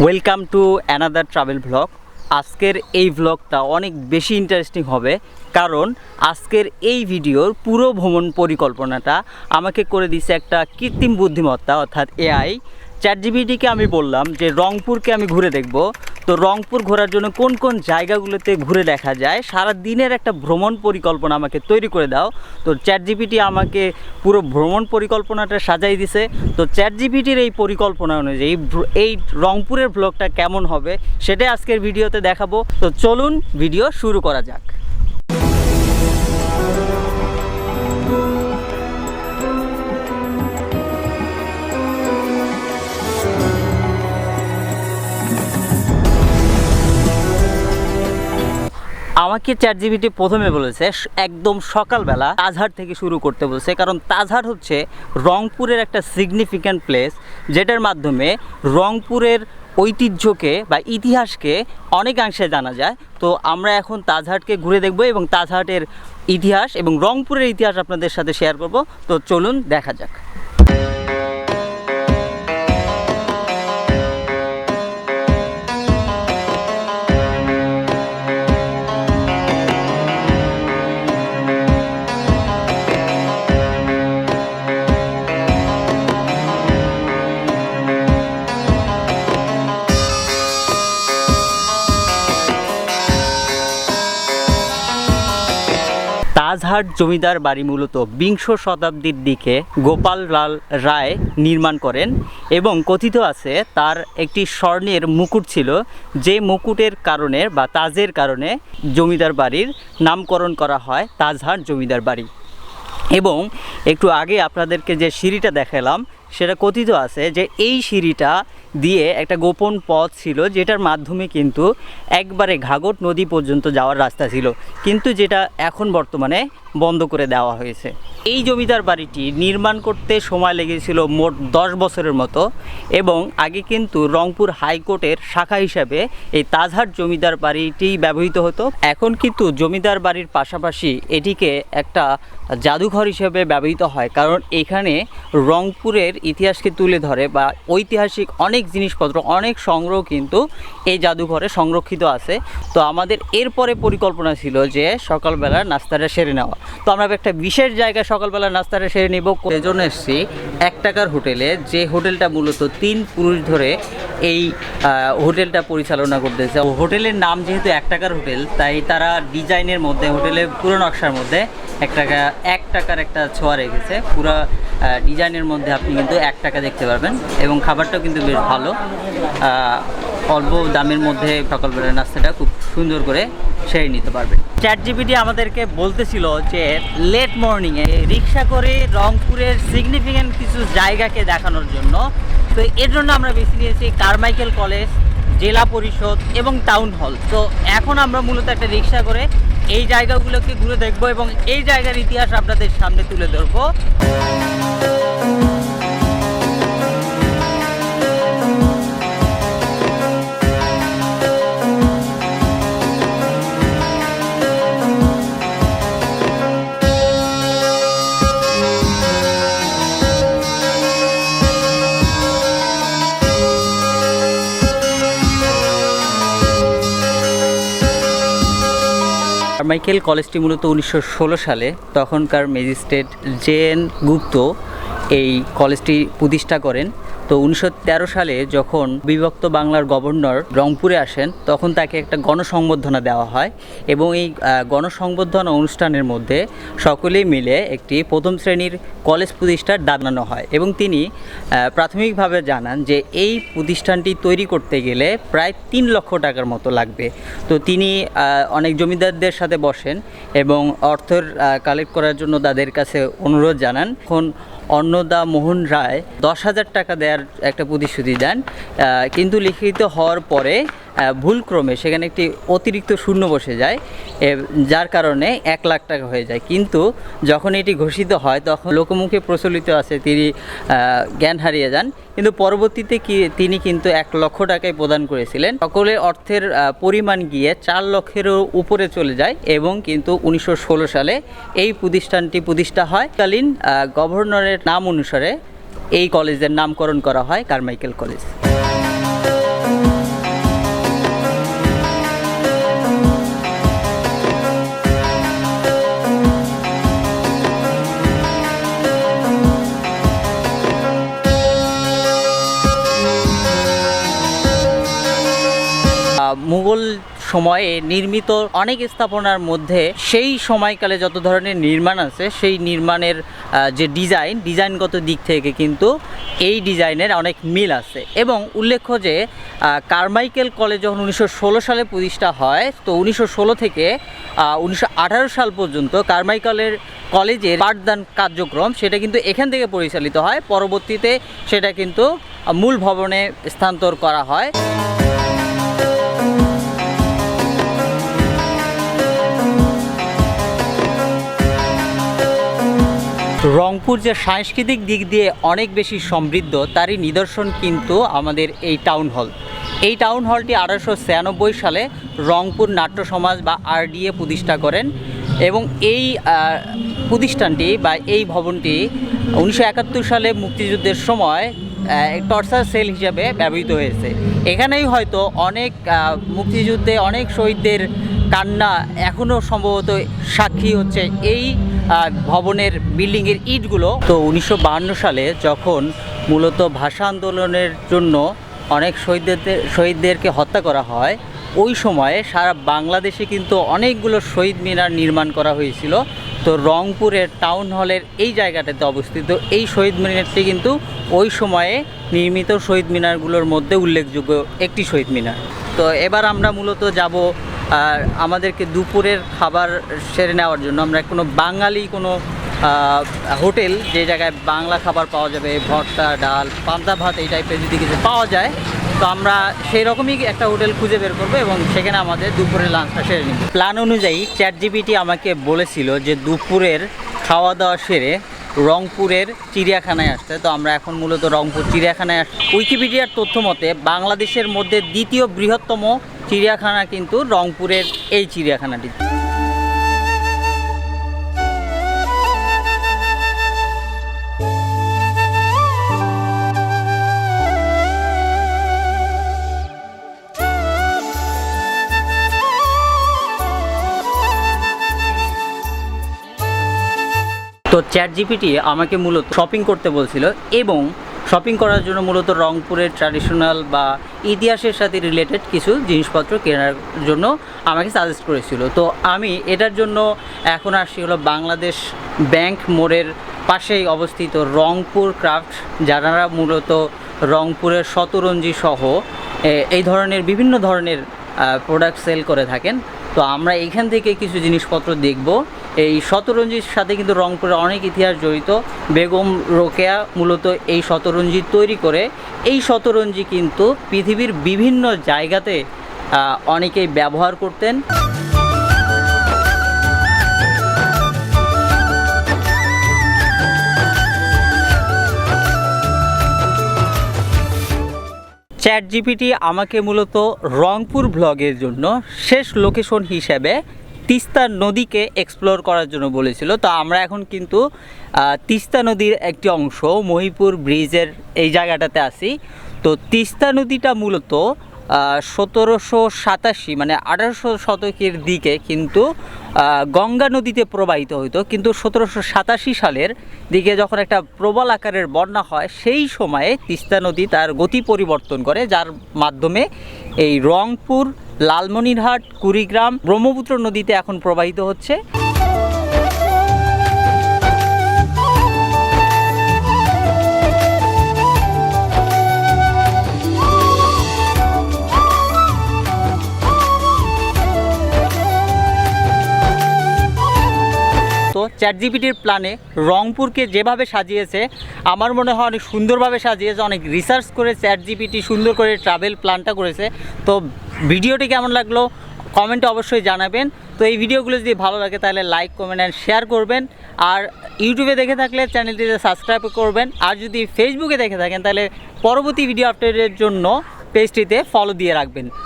Welcome to another travel vlog আজকের এই ভ্লগটা অনেক বেশি ইন্টারেস্টিং হবে, কারণ আজকের এই ভিডিওর পুরো ভ্রমণ পরিকল্পনাটা আমাকে করে দিছে একটা কৃত্রিম বুদ্ধিমত্তা, অর্থাৎ এআই চ্যাট জিবিটিকে আমি বললাম যে রংপুরকে আমি ঘুরে দেখব। তো রংপুর ঘোরার জন্য কোন কোন জায়গাগুলোতে ঘুরে দেখা যায়? সারা দিনের একটা ভ্রমণ পরিকল্পনা আমাকে তৈরি করে দাও। তো চ্যাট জিপিটি আমাকে পুরো ভ্রমণ পরিকল্পনাটা সাজাই দিছে। তো চ্যাট জিপিটির এই পরিকল্পনা অনুযায়ী এই রংপুরের ব্লগটা কেমন হবে, সেটাই আজকের ভিডিওতে দেখাবো। তো চলুন ভিডিও শুরু করা যাক। আমাকে চ্যাট জিবিটি প্রথমে বলেছে একদম সকালবেলা তাজহাট থেকে শুরু করতে বলছে। কারণ তাজহাট হচ্ছে রংপুরের একটা সিগনিফিক্যান্ট প্লেস যেটার মাধ্যমে রংপুরের ঐতিহ্যকে বা ইতিহাসকে অনেকাংশে জানা যায়। তো আমরা এখন তাজহাটকে ঘুরে দেখব এবং তাজহাটের ইতিহাস এবং রংপুরের ইতিহাস আপনাদের সাথে শেয়ার করব। তো চলুন দেখা যাক। তাজহাট জমিদার বাড়ি মূলত বিংশ শতাব্দীর দিকে গোপাল লাল রায় নির্মাণ করেন এবং কথিত আছে তার একটি স্বর্ণের মুকুট ছিল, যে মুকুটের কারণে বা তাজের কারণে জমিদার বাড়ির নামকরণ করা হয় তাজহাট জমিদার বাড়ি। এবং একটু আগে আপনাদেরকে যে সিঁড়িটা দেখালাম সেটা কথিত আছে যে এই সিঁড়িটা দিয়ে একটা গোপন পথ ছিল, যেটার মাধ্যমে কিন্তু একবারে ঘাগট নদী পর্যন্ত যাওয়ার রাস্তা ছিল। কিন্তু যেটা এখন বর্তমানে বন্ধ করে দেওয়া হয়েছে। এই জমিদার বাড়িটি নির্মাণ করতে সময় লেগেছিল মোট দশ বছরের মতো এবং আগে কিন্তু রংপুর হাইকোর্টের শাখা হিসাবে এই তাজহাট জমিদার বাড়িটি ব্যবহৃত হতো। এখন কিন্তু জমিদার বাড়ির পাশাপাশি এটিকে একটা জাদুঘর হিসেবে ব্যবহৃত হয়, কারণ এখানে রংপুরের ইতিহাসকে তুলে ধরে বা ঐতিহাসিক অনেক জিনিসপত্র, অনেক সংগ্রহ কিন্তু এই জাদুঘরে সংরক্ষিত আছে। তো আমাদের এরপরে পরিকল্পনা ছিল যে সকালবেলা নাস্তাটা সেরে নেওয়া। তো আমরা একটা বিশেষ জায়গায় সকালবেলা নাস্তাটা সেরে নেব। এজন্য এসেছি এক টাকার হোটেলে, যে হোটেলটা মূলত তিন পুরুষ ধরে এই হোটেলটা পরিচালনা করতেছে। হোটেলের নাম যেহেতু এক টাকার হোটেল, তাই তারা ডিজাইনের মধ্যে, হোটেলের পুরো নকশার মধ্যে এক টাকা, এক টাকার একটা ছোঁয়া রেখেছে। পুরো ডিজাইনের মধ্যে আপনি কিন্তু এক টাকা দেখতে পারবেন এবং খাবারটাও কিন্তু বেশ ভালো। অল্প দামের মধ্যে সকালবেলার নাস্তাটা খুব সুন্দর করে সেরে নিতে পারবেন। চ্যাট জিপিটি আমাদেরকে বলতেছিল যে লেট মর্নিংয়ে রিক্সা করে রংপুরের সিগনিফিক্যান্ট কিছু জায়গাকে দেখানোর জন্য। তো এর জন্য আমরা বেছে নিয়েছি কারমাইকেল কলেজ জেলা পরিষদ এবং টাউন হল তো এখন আমরা মূলত একটা রিক্সা করে এই জায়গাগুলোকে ঘুরে দেখব এবং এই জায়গার ইতিহাস আপনাদের সামনে তুলে ধরবো। কারমাইকেল কলেজটি মূলত উনিশশো ষোলো সালে তখনকার ম্যাজিস্ট্রেট জে এন গুপ্ত এই কলেজটি প্রতিষ্ঠা করেন। তো উনিশশো তেরো সালে যখন বিভক্ত বাংলার গভর্নর রংপুরে আসেন, তখন তাকে একটা গণসংবর্ধনা দেওয়া হয় এবং এই গণসংবর্ধনা অনুষ্ঠানের মধ্যে সকলেই মিলে একটি প্রথম শ্রেণির কলেজ প্রতিষ্ঠার দাঁড়ানো হয় এবং তিনি প্রাথমিকভাবে জানান যে এই প্রতিষ্ঠানটি তৈরি করতে গেলে প্রায় তিন লক্ষ টাকার মতো লাগবে। তো তিনি অনেক জমিদারদের সাথে বসেন এবং অর্থের কালেক্ট করার জন্য তাদের কাছে অনুরোধ জানান। এখন অন্নদা মোহন রায় দশ হাজার টাকা দেওয়ার একটা প্রতিশ্রুতি দেন। কিন্তু লিখিত হওয়ার পরে ভুলক্রমে সেখানে একটি অতিরিক্ত শূন্য বসে যায় যার কারণে এক লাখ টাকা হয়ে যায়। কিন্তু যখন এটি ঘোষিত হয়, তখন লোকমুখে প্রচলিত আছে, তিনি জ্ঞান হারিয়ে যান। কিন্তু পরবর্তীতে কি, তিনি কিন্তু এক লক্ষ টাকায় প্রদান করেছিলেন। সকলের অর্থের পরিমাণ গিয়ে চার লক্ষেরও উপরে চলে যায় এবং কিন্তু উনিশশো ষোলো সালে এই প্রতিষ্ঠানটি প্রতিষ্ঠা হয়। কালীন গভর্নরের নাম অনুসারে এই কলেজের নামকরণ করা হয় কারমাইকেল কলেজ। মুঘল সময়ে নির্মিত অনেক স্থাপনার মধ্যে সেই সময়কালে যত ধরনের নির্মাণ আছে, সেই নির্মাণের যে ডিজাইন, ডিজাইনগত দিক থেকে কিন্তু এই ডিজাইনের অনেক মিল আছে। এবং উল্লেখ্য যে কারমাইকেল কলেজ যখন উনিশশো ষোলো সালে প্রতিষ্ঠা হয়, তো উনিশশো ষোলো থেকে উনিশশো আঠারো সাল পর্যন্ত কারমাইকেলের কলেজের পাঠদান কার্যক্রম সেটা কিন্তু এখান থেকে পরিচালিত হয়। পরবর্তীতে সেটা কিন্তু মূল ভবনে স্থানান্তর করা হয়। রংপুর যে সাংস্কৃতিক দিক দিয়ে অনেক বেশি সমৃদ্ধ, তারই নিদর্শন কিন্তু আমাদের এই টাউন হল এই টাউন হলটি আঠারোশো ছিয়ানব্বই সালে রংপুর নাট্য সমাজ বা আরডিএ প্রতিষ্ঠা করেন এবং এই প্রতিষ্ঠানটি বা এই ভবনটি উনিশশো একাত্তর সালে মুক্তিযুদ্ধের সময় টর্চার সেল হিসাবে ব্যবহৃত হয়েছে। এখানেই হয়তো অনেক মুক্তিযুদ্ধে অনেক শহীদদের কান্না এখনও সম্ভবত সাক্ষী হচ্ছে এই ভবনের বিল্ডিংয়ের ইটগুলো। তো উনিশশো সালে যখন মূলত ভাষা আন্দোলনের জন্য অনেক শহীদদের, শহীদদেরকে হত্যা করা হয়, ওই সময়ে সারা বাংলাদেশে কিন্তু অনেকগুলো শহীদ মিনার নির্মাণ করা হয়েছিল। তো রংপুরের টাউন হলের এই জায়গাটাতে অবস্থিত এই শহীদ মিনারটি কিন্তু ওই সময়ে নির্মিত শহীদ মিনারগুলোর মধ্যে উল্লেখযোগ্য একটি শহীদ মিনার। তো এবার আমরা মূলত যাব আর আমাদেরকে দুপুরের খাবার সেরে নেওয়ার জন্য। আমরা কোনো বাঙালি কোনো হোটেল যে জায়গায় বাংলা খাবার পাওয়া যাবে, ভর্তা, ডাল, পান্তা ভাত এই টাইপের যদি কিছু পাওয়া যায়, তো আমরা সেই রকমই একটা হোটেল খুঁজে বের করব এবং সেখানে আমাদের দুপুরের লাঞ্চটা সেরে নিব। প্ল্যান অনুযায়ী চ্যাট জিপিটি আমাকে বলেছিল যে দুপুরের খাওয়া দাওয়া সেরে রংপুরের চিড়িয়াখানায় আসছে। তো আমরা এখন মূলত রংপুর চিড়িয়াখানায় আস উইকিপিডিয়ার তথ্য মতে বাংলাদেশের মধ্যে দ্বিতীয় বৃহত্তম চিড়িয়াখানা কিন্তু রংপুরের এই চিড়িয়াখানাটি। তো চ্যাট জিপিটি আমাকে মূলত শপিং করতে বলছিল এবং শপিং করার জন্য মূলত রংপুরের ট্র্যাডিশনাল বা ইতিহাসের সাথে রিলেটেড কিছু জিনিসপত্র কেনার জন্য আমাকে সাজেস্ট করেছিল। তো আমি এটার জন্য এখন আসছি হলো বাংলাদেশ ব্যাংক মোড়ের পাশেই অবস্থিত রংপুর ক্রাফট, যারা মূলত রংপুরের শতরঞ্জি সহ এই ধরনের বিভিন্ন ধরনের প্রোডাক্ট সেল করে থাকেন। তো আমরা এখান থেকে কিছু জিনিসপত্র দেখব। এই শতরঞ্জির সাথে কিন্তু রংপুরের অনেক ইতিহাস জড়িত। বেগম রোকেয়া মূলত এই শতরঞ্জি তৈরি করে। এই শতরঞ্জি কিন্তু পৃথিবীর বিভিন্ন জায়গাতে অনেকেই ব্যবহার করতেন। চ্যাট জিপিটি আমাকে মূলত রংপুর ব্লগের জন্য শেষ লোকেশন হিসেবে তিস্তা নদীকে এক্সপ্লোর করার জন্য বলেছিল। তো আমরা এখন কিন্তু তিস্তা নদীর একটি অংশ, মহিপুর ব্রিজের এই জায়গাটাতে আছি। তো তিস্তা নদীটা মূলত সতেরোশো সাতাশি মানে আঠারোশো শতকের দিকে কিন্তু গঙ্গা নদীতে প্রবাহিত হতো কিন্তু সতেরোশো সাতাশি সালের দিকে যখন একটা প্রবল আকারের বন্যা হয়, সেই সময়ে তিস্তা নদী তার গতি পরিবর্তন করে, যার মাধ্যমে এই রংপুর লালমনিরহাট কুড়িগ্রাম ব্রহ্মপুত্র নদীতে এখন প্রবাহিত হচ্ছে। চ্যাট জিপিটির প্ল্যানে রংপুরকে যেভাবে সাজিয়েছে, আমার মনে হয় অনেক সুন্দরভাবে সাজিয়েছে, অনেক রিসার্চ করে চ্যাট জিপিটি সুন্দর করে ট্রাভেল প্ল্যানটা করেছে। তো ভিডিওটি কেমন লাগল কমেন্টে অবশ্যই জানাবেন। তো এই ভিডিওগুলো যদি ভালো লাগে তাহলে লাইক কমেন্ট অ্যান্ড শেয়ার করবেন। আর ইউটিউবে দেখে থাকলে চ্যানেলটিতে সাবস্ক্রাইব করবেন। আর যদি ফেসবুকে দেখে থাকেন তাহলে পরবর্তী ভিডিও আপডেটের জন্য পেজটিতে ফলো দিয়ে রাখবেন।